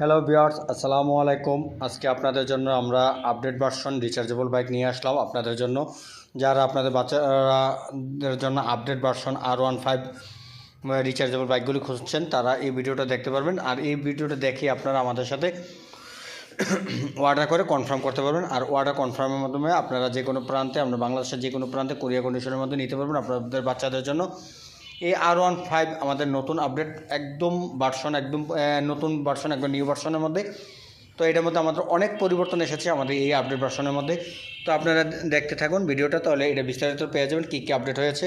Hello বিয়ার্স আসসালামু আলাইকুম। আজকে আপনাদের জন্য আমরা আপডেট ভার্সন রিচার্জেবল বাইক নিয়ে আসলাম আপনাদের জন্য। যারা আপনাদের বাচ্চাদের জন্য update version R one five rechargeable বাইকগুলি খুঁজছেন, তারা এই ভিডিওটা দেখতে পারবেন। আর এই ভিডিওটা দেখে আপনারা আমাদের সাথে অর্ডার করে কনফার্ম করতে পারবেন। আর অর্ডার কনফার্মের মাধ্যমে আপনারা যে কোনো প্রান্তে, আমরা বাংলাদেশের যে কোনো প্রান্তে কোরিয়া কন্ডিশনের মধ্যে নিতে পারবেন আপনাদের বাচ্চাদের জন্য। এই আর ওয়ান ফাইভ আমাদের নতুন আপডেট একদম ভার্সন একদম নতুন ভার্সন একদম নিউ ভার্সনের মধ্যে। তো এটার মধ্যে আমাদের অনেক পরিবর্তন এসেছে আমাদের এই আপডেট ভার্সনের মধ্যে। তো আপনারা দেখতে থাকুন ভিডিওটা, তাহলে এটা বিস্তারিত পেয়ে যাবেন, কী কী আপডেট হয়েছে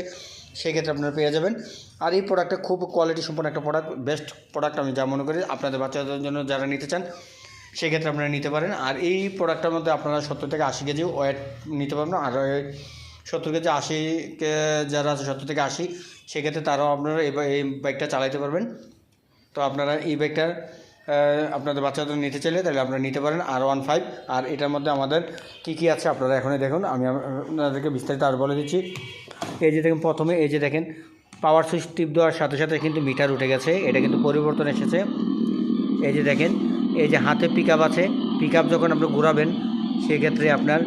সেক্ষেত্রে আপনারা পেয়ে যাবেন। আর এই প্রোডাক্টটা খুব কোয়ালিটি সম্পন্ন একটা প্রোডাক্ট বেস্ট প্রোডাক্ট আমি যা মনে করি, আপনাদের বাচ্চাদের জন্য যারা নিতে চান সেক্ষেত্রে আপনারা নিতে পারেন। আর এই প্রোডাক্টটার মধ্যে আপনারা সত্তর থেকে আশি কেজি ওয়েট নিতে পারবেন। আর সত্তর কেজি আশি যারা আছে, সত্তর থেকে আশি, সেক্ষেত্রে তারাও আপনারা এই বাইকটা চালাইতে পারবেন। তো আপনারা এই বাইকটা আপনাদের বাচ্চাদের নিতে চাইলে তাহলে আপনারা নিতে পারেন আর ওয়ান ফাইভ আর এটার মধ্যে আমাদের কী কী আছে আপনারা এখনই দেখুন। আমি আপনাদেরকে বিস্তারিত আর বলে দিচ্ছি। এই যে দেখুন, প্রথমে এই যে দেখেন পাওয়ার সুইচ টিপ দেওয়ার সাথে সাথে কিন্তু মিটার উঠে গেছে। এটা কিন্তু পরিবর্তন এসেছে। এই যে দেখেন, এই যে হাতে পিক আছে। পিক যখন আপনি ঘোরাবেন, সেক্ষেত্রে আপনার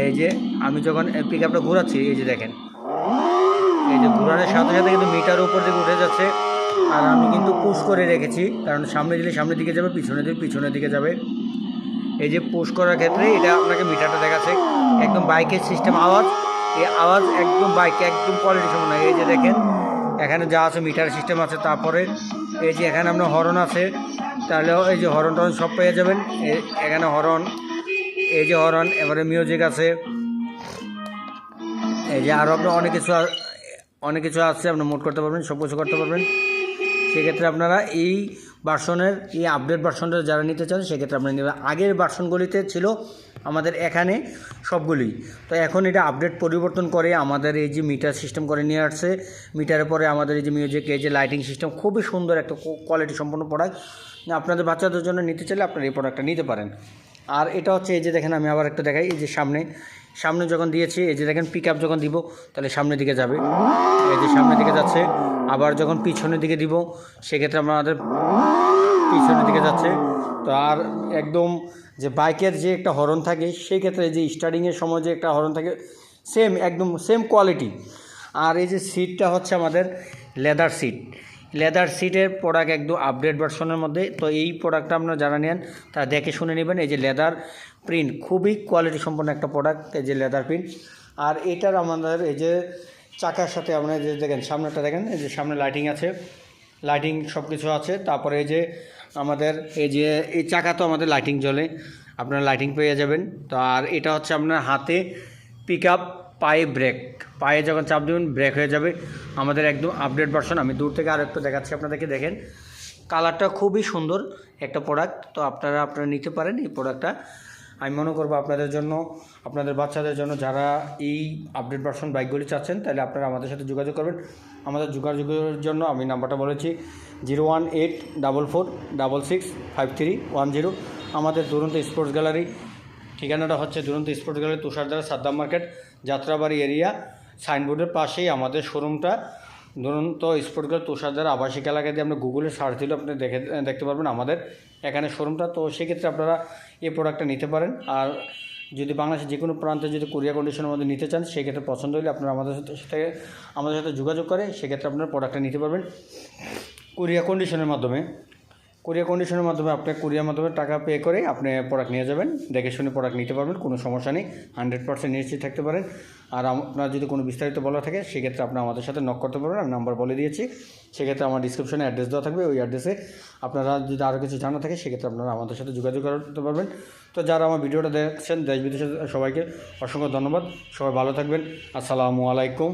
এই যে আমি যখন পিক আপটা ঘোরাচ্ছি, এই যে দেখেন। এই যে ঘোরানোর সাথে সাথে কিন্তু মিটার উপর দিকে উঠে যাচ্ছে। আর আমি কিন্তু পুশ করে রেখেছি, কারণ সামনে দিলে সামনের দিকে যাবে পিছনে দিলে পিছনের দিকে যাবে। এই যে পুশ করার ক্ষেত্রে এটা আপনাকে মিটারটা দেখাচ্ছে। একদম বাইকের সিস্টেম আওয়াজ। এই আওয়াজ একদম বাইকে একদম কোয়ালিটি সম্পন্ন। এই যে দেখেন, এখানে যা আছে মিটার সিস্টেম আছে, তারপরে এই যে এখানে আপনার হরন আছে, তাহলে এই যে হরন টরন সব পেয়ে যাবেন। এখানে হরন এই যে হরন এবারে মিউজিক আছে। এই যে আরও আপনার অনেক কিছু অনেক কিছু আছে, আপনি মোট করতে পারবেন, সব কিছু করতে পারবেন। সেক্ষেত্রে আপনারা এই ভার্সনের এই আপডেট ভার্সনটা যারা নিতে চান, সেক্ষেত্রে আপনারা নেবেন আগের ভার্সনগুলিতে ছিল আমাদের এখানে সবগুলি। তো এখন এটা আপডেট পরিবর্তন করে আমাদের এই যে মিটার সিস্টেম করে নিয়ে আসছে। মিটারের পরে আমাদের এই যে মিউজিক এই যে লাইটিং সিস্টেম খুবই সুন্দর একটা কোয়ালিটি সম্পন্ন প্রোডাক্ট আপনাদের বাচ্চাদের জন্য নিতে চাইলে আপনারা এই প্রোডাক্টটা নিতে পারেন। আর এটা হচ্ছে এই যে দেখেন, আমি আবার একটা দেখাই, এই যে সামনে সামনে যখন দিয়েছি, এই যে দেখেন পিক যখন দিব, তাহলে সামনের দিকে যাবে। এই যে সামনের দিকে যাচ্ছে, আবার যখন পিছনের দিকে দিব, সেক্ষেত্রে আমাদের পিছনের দিকে যাচ্ছে। তো আর একদম যে বাইকের যে একটা হরন থাকে, সেই ক্ষেত্রে যে স্টার্টিংয়ের সময় যে একটা হরন থাকে সেম একদম সেম কোয়ালিটি আর এই যে সিটটা হচ্ছে আমাদের লেদার সিট লেদার সিটের প্রোডাক্ট একদম আপডেট ভার্সনের মধ্যে। তো এই প্রোডাক্টটা আপনারা যারা নেন, তারা দেখে শুনে নেবেন। এই যে লেদার প্রিন্ট খুবই কোয়ালিটি সম্পন্ন একটা প্রোডাক্ট এই যে লেদার প্রিন্ট আর এটার আমাদের এই যে চাকার সাথে আপনারা যে দেখেন সামনেটা দেখেন, এই যে সামনে লাইটিং আছে। লাইটিং সব কিছু আছে। তারপরে এই যে আমাদের এই যে, এই চাকা তো আমাদের লাইটিং জ্বলে। আপনারা লাইটিং পেয়ে যাবেন। তো আর এটা হচ্ছে আপনার হাতে পিক আপ পায়ে ব্রেক পায়ে যখন চাপ দেবেন ব্রেক হয়ে যাবে। আমাদের একদম আপডেট ভার্সন আমি দূর থেকে আর একটু দেখাচ্ছি আপনাদেরকে, দেখেন। কালারটা খুবই সুন্দর একটা প্রোডাক্ট তো আপনারা আপনারা নিতে পারেন এই প্রোডাক্টটা আমি মনে করব আপনাদের জন্য, আপনাদের বাচ্চাদের জন্য, যারা এই আপডেট ভার্সন বাইকগুলি চাচ্ছেন, তাহলে আপনারা আমাদের সাথে যোগাযোগ করবেন। আমাদের যোগাযোগের জন্য আমি নাম্বারটা বলেছি, zero one eight double four double six five three one zero. আমাদের দুরন্ত স্পোর্টস গ্যালারি ঠিকানাটা হচ্ছে Duronto sports gallery, Tushardhar, Saddam market, Jatrabari area. সাইনবোর্ডের পাশেই আমাদের শোরুমটা। দুরন্ত স্পোর্টস গ্যালারি, তুষারদার আবাসিক এলাকা দিয়ে আপনি গুগলে সার্চ দিলে আপনি দেখে, দেখতে পারবেন আমাদের এখানে শোরুমটা। তো সেক্ষেত্রে আপনারা এই প্রোডাক্টটা নিতে পারেন। আর যদি বাংলাদেশের যে কোনো প্রান্তে যদি কোরিয়া কন্ডিশনের মধ্যে নিতে চান, সেক্ষেত্রে পছন্দ হলে আপনারা আমাদের সাথে আমাদের সাথে যোগাযোগ করে সেক্ষেত্রে আপনারা প্রোডাক্টটা নিতে পারবেন। কোরিয়া কন্ডিশনের মাধ্যমে। কোরিয়া কন্ডিশনের মাধ্যমে আপনি কোরিয়ার মাধ্যমে টাকা পে করে আপনি প্রোডাক্ট নিয়ে যাবেন। দেখে শুনে প্রোডাক্ট নিতে পারবেন, কোনো সমস্যা নেই। হান্ড্রেড পার্সেন্ট নিশ্চিত থাকতে পারেন। আর আপনার যদি কোনো বিস্তারিত বলা থাকে, সেক্ষেত্রে আপনি আমাদের সাথে নক করতে পারবেন। আমি নাম্বার বলে দিয়েছি। সেক্ষেত্রে আমার ডিসক্রিপশনে অ্যাড্রেস দেওয়া থাকবে। ওই অ্যাড্রেসে আপনারা যদি আরও কিছু জানা থাকে, সেক্ষেত্রে আপনারা আমাদের সাথে যোগাযোগ করতে পারবেন। তো যারা আমার ভিডিওটা দেখছেন, দেশ বিদেশের সবাইকে অসংখ্য ধন্যবাদ। সবাই ভালো থাকবেন। আসসালামু আলাইকুম।